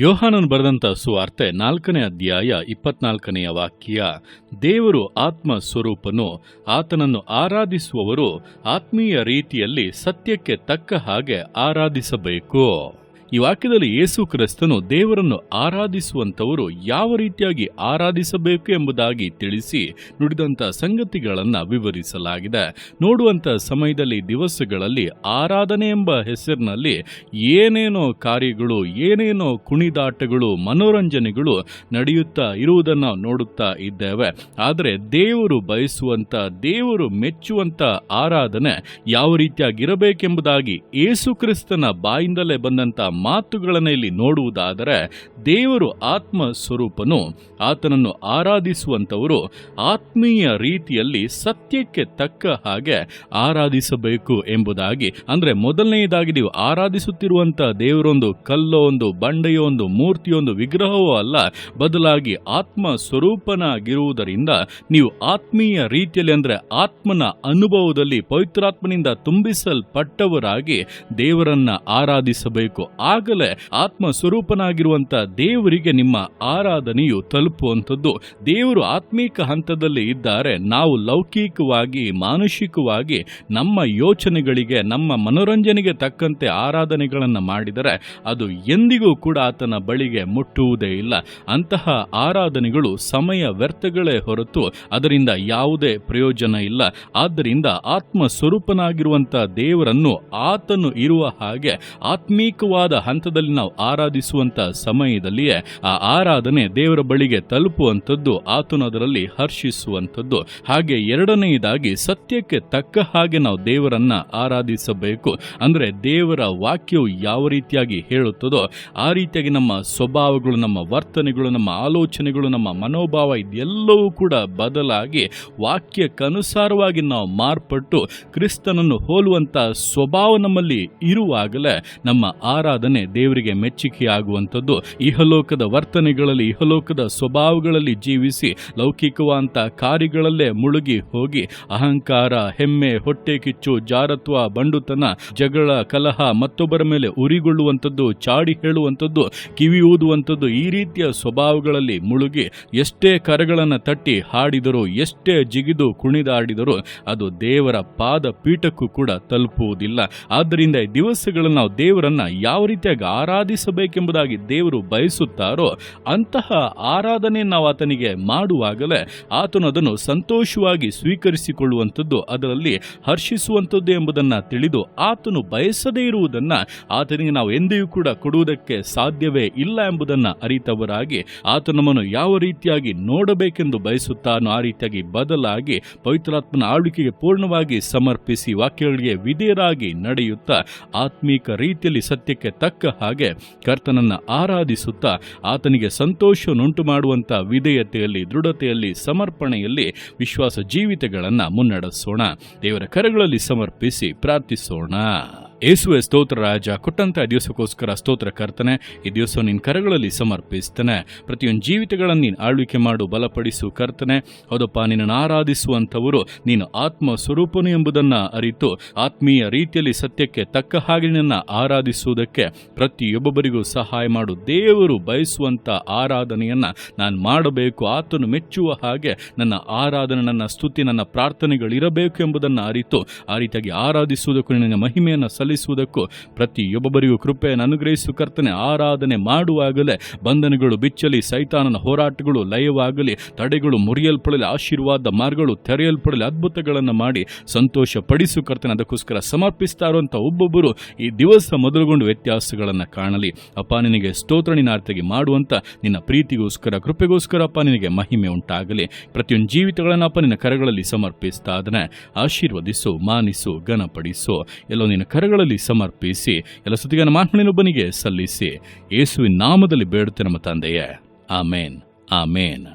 ಯೋಹಾನನ್ ಬರೆದಂತ ಸುವಾರ್ತೆ ನಾಲ್ಕನೇ ಅಧ್ಯಾಯ ಇಪ್ಪತ್ನಾಲ್ಕನೆಯ ವಾಕ್ಯ, ದೇವರು ಆತ್ಮ ಸ್ವರೂಪನು, ಆತನನ್ನು ಆರಾಧಿಸುವವರು ಆತ್ಮೀಯ ರೀತಿಯಲ್ಲಿ ಸತ್ಯಕ್ಕೆ ತಕ್ಕ ಹಾಗೆ ಆರಾಧಿಸಬೇಕು. ಈ ವಾಕ್ಯದಲ್ಲಿ ಯೇಸು ಕ್ರಿಸ್ತನು ದೇವರನ್ನು ಆರಾಧಿಸುವಂಥವರು ಯಾವ ರೀತಿಯಾಗಿ ಆರಾಧಿಸಬೇಕು ಎಂಬುದಾಗಿ ತಿಳಿಸಿ ನುಡಿದಂಥ ಸಂಗತಿಗಳನ್ನು ವಿವರಿಸಲಾಗಿದೆ. ನೋಡುವಂಥ ಸಮಯದಲ್ಲಿ, ದಿವಸಗಳಲ್ಲಿ ಆರಾಧನೆ ಎಂಬ ಹೆಸರಿನಲ್ಲಿ ಏನೇನೋ ಕಾರ್ಯಗಳು, ಏನೇನೋ ಕುಣಿದಾಟಗಳು, ಮನೋರಂಜನೆಗಳು ನಡೆಯುತ್ತಾ ಇರುವುದನ್ನು ನೋಡುತ್ತಾ ಇದ್ದೇವೆ. ಆದರೆ ದೇವರು ಬಯಸುವಂಥ, ದೇವರು ಮೆಚ್ಚುವಂಥ ಆರಾಧನೆ ಯಾವ ರೀತಿಯಾಗಿರಬೇಕೆಂಬುದಾಗಿ ಯೇಸು ಕ್ರಿಸ್ತನ ಬಾಯಿಂದಲೇ ಬಂದಂತ ಮಾತುಗಳನ್ನು ಇಲ್ಲಿ ನೋಡುವುದಾದರೆ ದೇವರು ಆತ್ಮ ಸ್ವರೂಪನು, ಆತನನ್ನು ಆರಾಧಿಸುವಂಥವರು ಆತ್ಮೀಯ ರೀತಿಯಲ್ಲಿ ಸತ್ಯಕ್ಕೆ ತಕ್ಕ ಹಾಗೆ ಆರಾಧಿಸಬೇಕು ಎಂಬುದಾಗಿ. ಅಂದ್ರೆ ಮೊದಲನೆಯದಾಗಿ ನೀವು ಆರಾಧಿಸುತ್ತಿರುವಂಥ ದೇವರೊಂದು ಕಲ್ಲೋ ಒಂದು ಬಂಡೆಯೋ ಒಂದು ಮೂರ್ತಿಯೋ ಒಂದು ವಿಗ್ರಹವೋ ಅಲ್ಲ, ಬದಲಾಗಿ ಆತ್ಮ ಸ್ವರೂಪನಾಗಿರುವುದರಿಂದ ನೀವು ಆತ್ಮೀಯ ರೀತಿಯಲ್ಲಿ ಅಂದರೆ ಆತ್ಮನ ಅನುಭವದಲ್ಲಿ ಪವಿತ್ರಾತ್ಮನಿಂದ ತುಂಬಿಸಲ್ಪಟ್ಟವರಾಗಿ ದೇವರನ್ನ ಆರಾಧಿಸಬೇಕು. ಆಗಲೇ ಆತ್ಮ ಸ್ವರೂಪನಾಗಿರುವಂತ ದೇವರಿಗೆ ನಿಮ್ಮ ಆರಾಧನೆಯು ತಲುಪುವಂಥದ್ದು. ದೇವರು ಆತ್ಮೀಕ ಹಂತದಲ್ಲಿ ಇದ್ದಾರೆ. ನಾವು ಲೌಕಿಕವಾಗಿ ಮಾನುಷಿಕವಾಗಿ ನಮ್ಮ ಯೋಚನೆಗಳಿಗೆ, ನಮ್ಮ ಮನೋರಂಜನೆಗೆ ತಕ್ಕಂತೆ ಆರಾಧನೆಗಳನ್ನು ಮಾಡಿದರೆ ಅದು ಎಂದಿಗೂ ಕೂಡ ಆತನ ಬಳಿಗೆ ಮುಟ್ಟುವುದೇ ಇಲ್ಲ. ಅಂತಹ ಆರಾಧನೆಗಳು ಸಮಯ ವ್ಯರ್ಥಗಳೇ ಹೊರತು ಅದರಿಂದ ಯಾವುದೇ ಪ್ರಯೋಜನ ಇಲ್ಲ. ಆದ್ದರಿಂದ ಆತ್ಮ ಸ್ವರೂಪನಾಗಿರುವಂತ ದೇವರನ್ನು ಆತನು ಇರುವ ಹಾಗೆ ಆತ್ಮೀಕವಾದ ಹಂತದಲ್ಲಿ ನಾವು ಆರಾಧಿಸುವಂತ ಸಮಯದಲ್ಲಿಯೇ ಆ ಆರಾಧನೆ ದೇವರ ಬಳಿಗೆ ತಲುಪುವಂಥದ್ದು ಆತನದರಲ್ಲಿ ಹರ್ಷಿಸುವಂಥದ್ದು. ಹಾಗೆ ಎರಡನೆಯದಾಗಿ ಸತ್ಯಕ್ಕೆ ತಕ್ಕ ಹಾಗೆ ನಾವು ದೇವರನ್ನ ಆರಾಧಿಸಬೇಕು. ಅಂದ್ರೆ ದೇವರ ವಾಕ್ಯವು ಯಾವ ರೀತಿಯಾಗಿ ಹೇಳುತ್ತದೋ, ಆ ರೀತಿಯಾಗಿ ನಮ್ಮ ಸ್ವಭಾವಗಳು, ನಮ್ಮ ವರ್ತನೆಗಳು, ನಮ್ಮ ಆಲೋಚನೆಗಳು, ನಮ್ಮ ಮನೋಭಾವ ಇದೆಲ್ಲವೂ ಕೂಡ ಬದಲಾಗಿ ವಾಕ್ಯಕ್ಕನುಸಾರವಾಗಿ ನಾವು ಮಾರ್ಪಟ್ಟು ಕ್ರಿಸ್ತನನ್ನು ಹೋಲುವಂತ ಸ್ವಭಾವ ನಮ್ಮಲ್ಲಿ ಇರುವಾಗಲೇ ನಮ್ಮ ಆರಾಧನೆ ದೇವರಿಗೆ ಮೆಚ್ಚುಗೆಯಾಗುವಂಥದ್ದು ಇಹಲೋಕದ ವರ್ತನೆಗಳಲ್ಲಿ, ಇಹಲೋಕದ ಸ್ವಭಾವಗಳಲ್ಲಿ ಜೀವಿಸಿ ಲೌಕಿಕವಾದಂಥ ಕಾರ್ಯಗಳಲ್ಲೇ ಮುಳುಗಿ ಹೋಗಿ, ಅಹಂಕಾರ, ಹೆಮ್ಮೆ, ಹೊಟ್ಟೆ ಕಿಚ್ಚು, ಜಾರತ್ವ, ಬಂಡುತನ, ಜಗಳ, ಕಲಹ ಮತ್ತೊಬ್ಬರ ಮೇಲೆ ಉರಿಗೊಳ್ಳುವಂಥದ್ದು, ಚಾಡಿ ಹೇಳುವಂಥದ್ದು, ಕಿವಿ ಊದುವಂಥದ್ದು ಈ ರೀತಿಯ ಸ್ವಭಾವಗಳಲ್ಲಿ ಮುಳುಗಿ, ಎಷ್ಟೇ ಕರಗಳನ್ನು ತಟ್ಟಿ ಹಾಡಿದರೂ, ಎಷ್ಟೇ ಜಿಗಿದು ಕುಣಿದಾಡಿದರೂ ಅದು ದೇವರ ಪಾದ ಪೀಠಕ್ಕೂ ಕೂಡ ತಲುಪುವುದಿಲ್ಲ. ಆದ್ದರಿಂದ ಈ ದಿವಸಗಳನ್ನು ನಾವು ದೇವರನ್ನ ಯಾವ ರೀತಿಯಾಗಿ ಆರಾಧಿಸಬೇಕೆಂಬುದಾಗಿ ದೇವರು ಬಯಸುತ್ತಾರೋ ಅಂತಹ ಆರಾಧನೆ ನಾವು ಆತನಿಗೆ ಮಾಡುವಾಗಲೇ ಆತನು ಅದನ್ನು ಸಂತೋಷವಾಗಿ ಸ್ವೀಕರಿಸಿಕೊಳ್ಳುವಂಥದ್ದು ಅದರಲ್ಲಿ ಹರ್ಷಿಸುವಂಥದ್ದು ಎಂಬುದನ್ನು ತಿಳಿದು ಆತನು ಬಯಸದೇ ಇರುವುದನ್ನು ಆತನಿಗೆ ನಾವು ಎಂದೆಯೂ ಕೂಡ ಕೊಡುವುದಕ್ಕೆ ಸಾಧ್ಯವೇ ಇಲ್ಲ ಎಂಬುದನ್ನು ಅರಿತವರಾಗಿ ಆತ ನಮ್ಮನ್ನು ಯಾವ ರೀತಿಯಾಗಿ ನೋಡಬೇಕೆಂದು ಬಯಸುತ್ತಾನೋ ಆ ರೀತಿಯಾಗಿ ಬದಲಾಗಿ ಪವಿತ್ರಾತ್ಮನ ಆಳ್ವಿಕೆಗೆ ಪೂರ್ಣವಾಗಿ ಸಮರ್ಪಿಸಿ ವಾಕ್ಯಗಳಿಗೆ ವಿಧೇಯರಾಗಿ ನಡೆಯುತ್ತಾ ಆತ್ಮೀಕ ರೀತಿಯಲ್ಲಿ ಸತ್ಯಕ್ಕೆ ತಕ್ಕ ಹಾಗೆ ಕರ್ತನನ್ನ ಆರಾಧಿಸುತ್ತಾ ಆತನಿಗೆ ಸಂತೋಷವನ್ನುಂಟು ಮಾಡುವಂಥ ವಿಧೇಯತೆಯಲ್ಲಿ, ದೃಢತೆಯಲ್ಲಿ, ಸಮರ್ಪಣೆಯಲ್ಲಿ ವಿಶ್ವಾಸ ಜೀವಿತಗಳನ್ನು ಮುನ್ನಡೆಸೋಣ. ದೇವರ ಕರಗಳಲ್ಲಿ ಸಮರ್ಪಿಸಿ ಪ್ರಾರ್ಥಿಸೋಣ. ಯೇಸುವೆ ಸ್ತೋತ್ರ ರಾಜ, ಕೊಟ್ಟಂತ ದಿವಸಕ್ಕೋಸ್ಕರ ಸ್ತೋತ್ರ ಕರ್ತನೆ, ಈ ದಿವಸ ನಿನ್ನ ಕರಗಳಲ್ಲಿ ಸಮರ್ಪಿಸ್ತಾನೆ. ಪ್ರತಿಯೊಂದು ಜೀವಿತಗಳನ್ನು ನೀನು ಆಳ್ವಿಕೆ ಮಾಡು, ಬಲಪಡಿಸು ಕರ್ತನೆ. ಹೌದಪ್ಪ, ನಿನ್ನನ್ನು ಆರಾಧಿಸುವಂಥವರು ನೀನು ಆತ್ಮ ಸ್ವರೂಪನು ಎಂಬುದನ್ನು ಅರಿತು, ಆತ್ಮೀಯ ರೀತಿಯಲ್ಲಿ ಸತ್ಯಕ್ಕೆ ತಕ್ಕ ಹಾಗೆ ನಿನ್ನ ಆರಾಧಿಸುವುದಕ್ಕೆ ಪ್ರತಿಯೊಬ್ಬೊಬ್ಬರಿಗೂ ಸಹಾಯ ಮಾಡು. ದೇವರು ಬಯಸುವಂಥ ಆರಾಧನೆಯನ್ನು ನಾನು ಮಾಡಬೇಕು, ಆತನು ಮೆಚ್ಚುವ ಹಾಗೆ ನನ್ನ ಆರಾಧನೆ, ನನ್ನ ಸ್ತುತಿ, ನನ್ನ ಪ್ರಾರ್ಥನೆಗಳಿರಬೇಕು ಎಂಬುದನ್ನು ಅರಿತು, ಆ ರೀತಿಯಾಗಿ ಆರಾಧಿಸುವುದಕ್ಕೂ ನಿನ್ನ ಮಹಿಮೆಯನ್ನು ಸಲ್ಲಿಸುವುದಕ್ಕೂ ಪ್ರತಿಯೊಬ್ಬೊಬ್ಬರಿಗೂ ಕೃಪೆಯನ್ನು ಅನುಗ್ರಹಿಸು ಕರ್ತನೆ. ಆರಾಧನೆ ಮಾಡುವಾಗಲೇ ಬಂಧನಗಳು ಬಿಚ್ಚಲಿ, ಸೈತಾನನ ಹೋರಾಟಗಳು ಲಯವಾಗಲಿ, ತಡೆಗಳು ಮುರಿಯಲ್ಪಡಲಿ, ಆಶೀರ್ವಾದ ಮಾರ್ಗಗಳು ತೆರೆಯಲ್ಪಡಲಿ, ಅದ್ಭುತಗಳನ್ನು ಮಾಡಿ ಸಂತೋಷ ಪಡಿಸು ಕರ್ತನೆ. ಅದಕ್ಕೋಸ್ಕರ ಸಮರ್ಪಿಸ್ತಾ ಇರುವಂಥ ಒಬ್ಬೊಬ್ಬರು ಈ ದಿವಸ ಮೊದಲುಗೊಂಡು ವ್ಯತ್ಯಾಸಗಳನ್ನು ಕಾಣಲಿ. ಅಪ್ಪ, ನಿನಗೆ ಸ್ತೋತ್ರ, ನಿನ್ನ ಅರ್ಥಗೆ ಮಾಡುವಂಥ ನಿನ್ನ ಪ್ರೀತಿಗೋಸ್ಕರ, ಕೃಪೆಗೋಸ್ಕರ ಅಪ್ಪ, ನಿನಗೆ ಮಹಿಮೆ ಉಂಟಾಗಲಿ. ಪ್ರತಿಯೊಂದು ಜೀವಿತಗಳನ್ನು ಅಪ್ಪ, ನಿನ್ನ ಕರಗಳಲ್ಲಿ ಸಮರ್ಪಿಸ್ತಾ ಅದನ್ನ ಆಶೀರ್ವದಿಸು, ಮಾನಿಸು, ಘನಪಡಿಸು. ಎಲ್ಲೋ ನಿನ್ನ ಕರಗಳಲ್ಲಿ ಸಮರ್ಪಿಸಿ ಎಲ್ಲ ಸುದ್ದಿಗನ ಮಾತನಿನೊಬ್ಬನಿಗೆ ಸಲ್ಲಿಸಿ. ಯೇಸುವಿನ ನಾಮದಲ್ಲಿ ಬೇಡುತ್ತೆ ನಮ್ಮ ತಂದೆಯೇ. ಆಮೇನ್. ಆಮೇನ್.